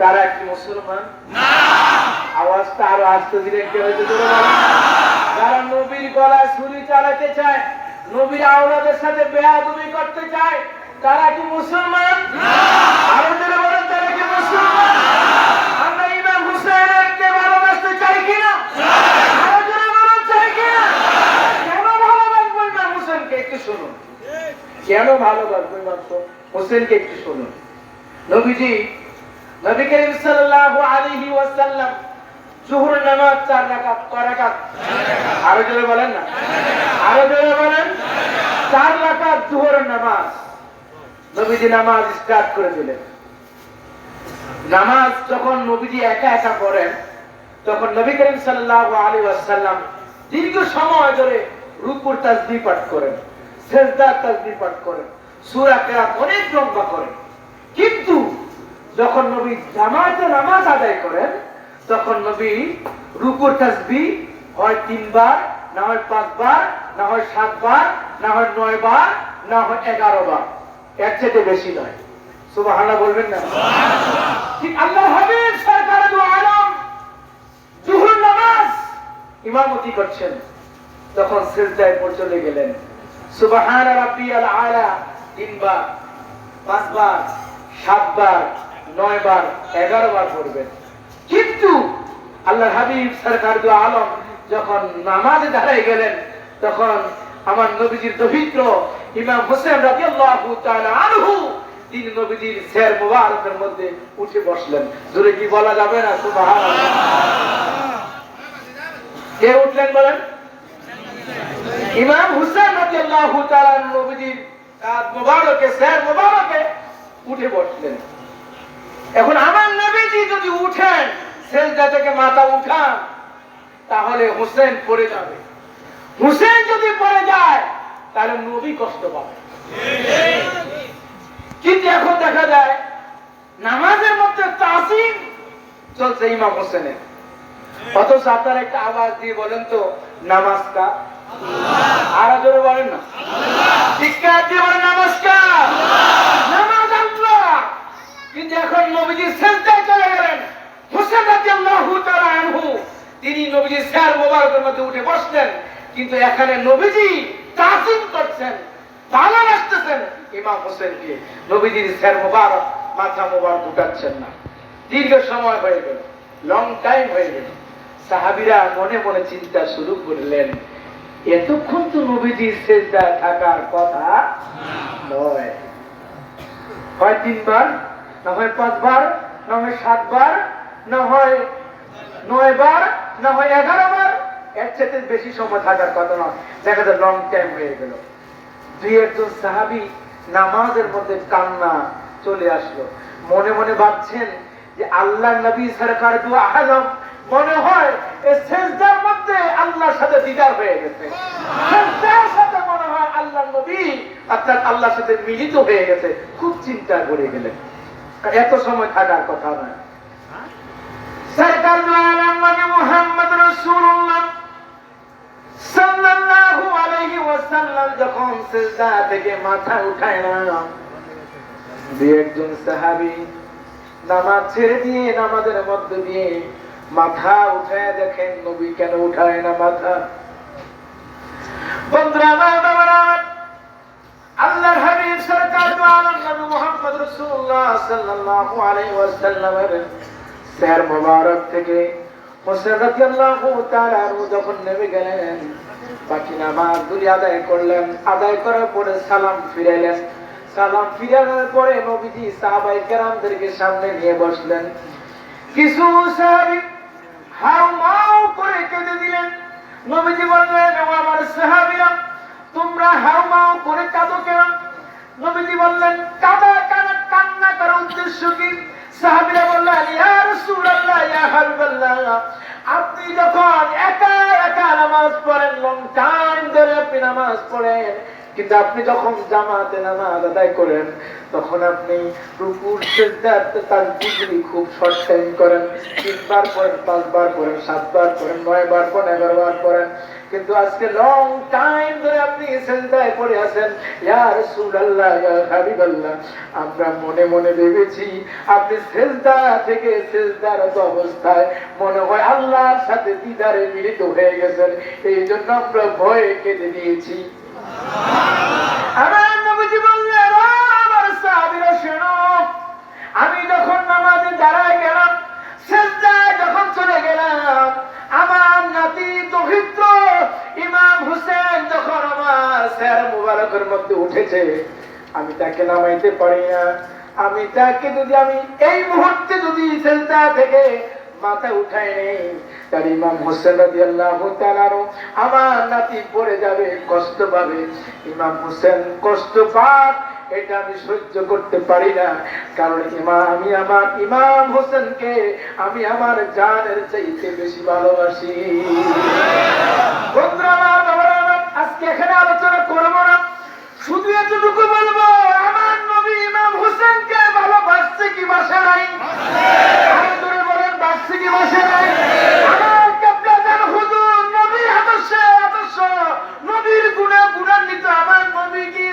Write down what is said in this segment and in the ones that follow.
তারা কি মুসলমান? আওয়াজটা আরও আসতে বলেন। যারা নবীর গলায় ছুরি চালাতে চায় নবীর আওলাদের সাথে বেয়াদবি করতে চায় তারা কি মুসলমান? আরও বলেন তারা কি মুসলমান? আমরা ইমাম হুসেনকে ভালোবাসতে চাই কিনা? কেন? ভালোবাসবো ইমাম হোসেনকে একটু শুনুন। নবীজি নবী করিম সাল্লাল্লাহু আলাইহি ওয়াসাল্লাম নামাজ চার রাকাত, কয় রাকাত? আরও বলেন না। আরও বলেন। চার রাকাত নামাজ। নবীজি নামাজ স্টার্ট করে দিলেন। নামাজ যখন নবীজি একা একা পড়েন, তখন নবী করিম সাল্লাল্লাহু আলাইহি ওয়াসাল্লাম দীর্ঘ সময় ধরে রুকুর তাসবিহ পাঠ করেন, সেজদার তাসবিহ পাঠ করেন, সূরা কেরাত অনেক লম্বা করেন। কিন্তু যখন নবী জামাতে নামাজ আদায় করেন, তখন নবী রুকুর তাসবিহ হয় তিনবার, না হয় পাঁচবার, না হয় সাতবার, না হয় নয় বার না হয় এগারো বার এর চেয়ে বেশি নয়। সুবহানাল্লাহ বলবেন না? ঠিক আল্লাহ হাবিব, সরকার আলম, জুহুর নামাজ। ইমামতি করছেন? তখন সিজদায় পর চলে গেলেন। সুবহান রাব্বিয়াল আলা, তিনবার, পাঁচবার, সাতবার নয়বার এগারো বার পড়বেন। কিন্তু আল্লাহ হাবিব, সরকার আলম যখন নামাজে দাঁড়ায় গেলেন, তখন আমার নবীজির দহিত্র ইমাম হোসেন রাদিয়াল্লাহু তাআলা তিনি নবীজির শের মুবারকের মধ্যে উঠে বসলেন। জোরে কি বলা যাবে না? সুবহানাল্লাহ। কে উঠলেন বলেন? ইমাম হুসেন রাদিয়াল্লাহু তাআলা নবীজির মুবারকে, শের মুবারকে উঠে বসলেন। এখন আমার নবীজি যদি উঠেন, সেজদা থেকে মাথা উঠান, তাহলে হুসেন পড়ে যাবে। হুসেন যদি পড়ে যায়, তাহলে নবী কষ্ট পাবে। কিন্তু এখন দেখা যায়, নামাজের মধ্যে তাসিম চলছে ইমাম হোসেনের। অথচ আপনারা একটা আওয়াজ দিয়ে বলেন তো নামাজটা আরও জোরে বলেন না। দিয়ে বলেন নামাজ কিন্তু এখন নবীজি সেজদায় চলে গেলেন হোসেন রাদিয়াল্লাহু তাআলা আনহু তিনি নবীজি স্যার মোবারকের মধ্যে উঠে বসলেন কিন্তু এখানে নবীজি তাসিম করছেন, ভালোবাসতেছেন ইমাম হোসেনকে। নবীজির স্যার মোবারক, মাথা মোবারক উঠাচ্ছেন না। দীর্ঘ সময় হয়ে গেল লং টাইম হয়ে গেল। সাহাবিরা মনে মনে চিন্তা শুরু করলেন, এতক্ষণ তো নবীজির সেজদা থাকার কথা নয়। হয় তিনবার, না হয় পাঁচবার, না হয় সাতবার, না হয় নয় বার না হয় এগারো বার এর চাইতে বেশি সময় থাকার কথা নয়। দেখা যায় লং টাইম হয়ে গেল। দুই একজন সাহাবি নামাজের মধ্যে কান্না চলে আসলো। মনে মনে ভাবছেন যে আল্লাহ নবী সরকার দু আলম? মনে হয় এই সেজদার মধ্যে আল্লাহর সাথে দিদার হয়ে গেছে। সেজদার সাথে মনে হয় আল্লাহ নবী অর্থাৎ আল্লাহর সাথে মিলিত হয়ে গেছে। খুব চিন্তা করে গেলেন। এত সময় থাকার কথা নয়। সরকার দু আলম মানে মোহাম্মদ রসুল্লাহ সাল্লাল্লাহু আলাইহি ওয়াসাল্লাম যখন সিজদা থেকে মাথা উঠায় দুই একজন সাহাবী নামাজ ছেড়ে দিয়ে নামাজের মধ্যে দিয়ে মাথা উঠায় দেখেন, নবী কেন উঠায় না মাথা? বন্ধুরা বাবারা, আল্লাহর হাবিব সরকার দু নবী মুহাম্মদ রাসূলুল্লাহ সাল্লাল্লাহু আলাইহি ওয়াসাল্লামের স্যার মোবারক থেকে আদায় করলেন। আদায় করার পরে করে কেঁদে দিলেন। নবীজি তোমরা করে নবীজি বললেন, কাদা কানা? কান্না করার উদ্দেশ্য কি? সাহাবিরা বললেন ইয়া আপনি যখন একা একা নামাজ পড়েন লং টাইম ধরে আপনি নামাজ পড়েন, কিন্তু আপনি যখন জামাতে নামাজ আদায় করেন, তখন আপনি খুব শর্ট করেন। তিনবার পড়েন, পাঁচবার পড়েন, সাতবার পড়েন, নয়বার পড়েন এগারো বার পড়েন। কিন্তু আজকে লং টাইম ধরে আপনি সেজদায় পড়ে আছেন। ইয়া রাসূলুল্লাহ, ইয়া হাবিবাল্লাহ, আমরা মনে মনে ভেবেছি আপনি সেজদা থেকে সেজদারত অবস্থায় মনে হয় আল্লাহর সাথে দিদারে মিলিত হয়ে গেছেন। এই জন্য আমরা ভয়ে কেঁদে দিয়েছি। আমার মুবারকের মধ্যে উঠেছে, আমি তাকে নামাইতে পারি না। আমি তাকে যদি আমি এই মুহূর্তে যদি থেকে মাথা নেই আমার ইমাম হোসেন আমি সহ্য করতে পারি না। কারণ আমি আমার ইমাম আমি আমার জানের চাইতে বেশি ভালোবাসি। আজকে এখানে আলোচনা করব না শুধু এতটুকু বলব আমার নবী ইমাম হোসেনকে ভালোবাসছে কি বাসা নাই আরও জোরে বলেন বাসছে কি বাসা নাই আমার কাবলাদার হুজুর নবীর আদর্শে আদর্শ নবীর গুণে গুণান্বিত আমার নবী কি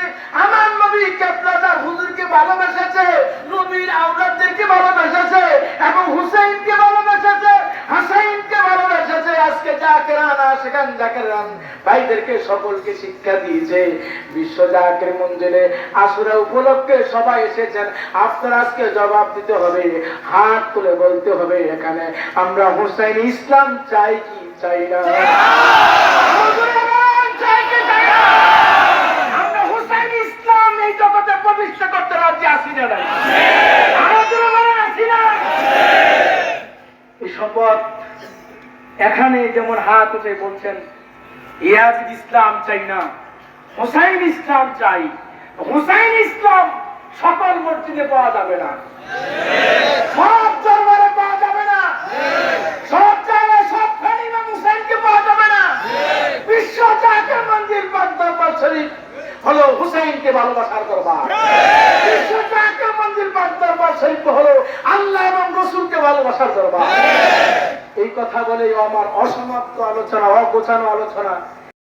আমার নবী কাবলাদার হুজুরকে ভালোবেসেছে নবীর আওলাদদেরকে ভালোবেসেছে এবং হুসাইনকে ভালোবেসেছে হাসাইনকে ভালোবেসেছে আজকে জাকেরান সেখান জাকেরান ভাইদেরকে সকলকে শিক্ষা দিয়েছে বিশ্ব জাকের মঞ্জিলে আসুরা উপলক্ষে সবাই এসেছেন। আপনার আজকে জবাব দিতে হবে, হাত তুলে বলতে হবে এখানে, আমরা হুসাইন ইসলাম চাই কি চাই না? এখানে যেমন হাত উঠে বলছেন ইয়াজিদ ইসলাম চাই না, হোসাইন ইসলাম চাই। হোসাইন ইসলাম সকল মসজিদে পাওয়া যাবে না। সব দরবারে পাওয়া যাবে না। সব জায়গায় সব খালিমা হুসাইনকে পাওয়া যাবে না। বিশ্ব জাতীয় মন্দির পাক দরবার শরীফ হলো হুসাইনকে ভালোবাসার দরবার। বিশ্ব জাতীয় মন্দির পাক দরবার শরীফ হলো আল্লাহ এবং রসুলকে ভালোবাসার দরবার। এই কথা বলে আমার অসমাপ্ত আলোচনা অগোছানো আলোচনা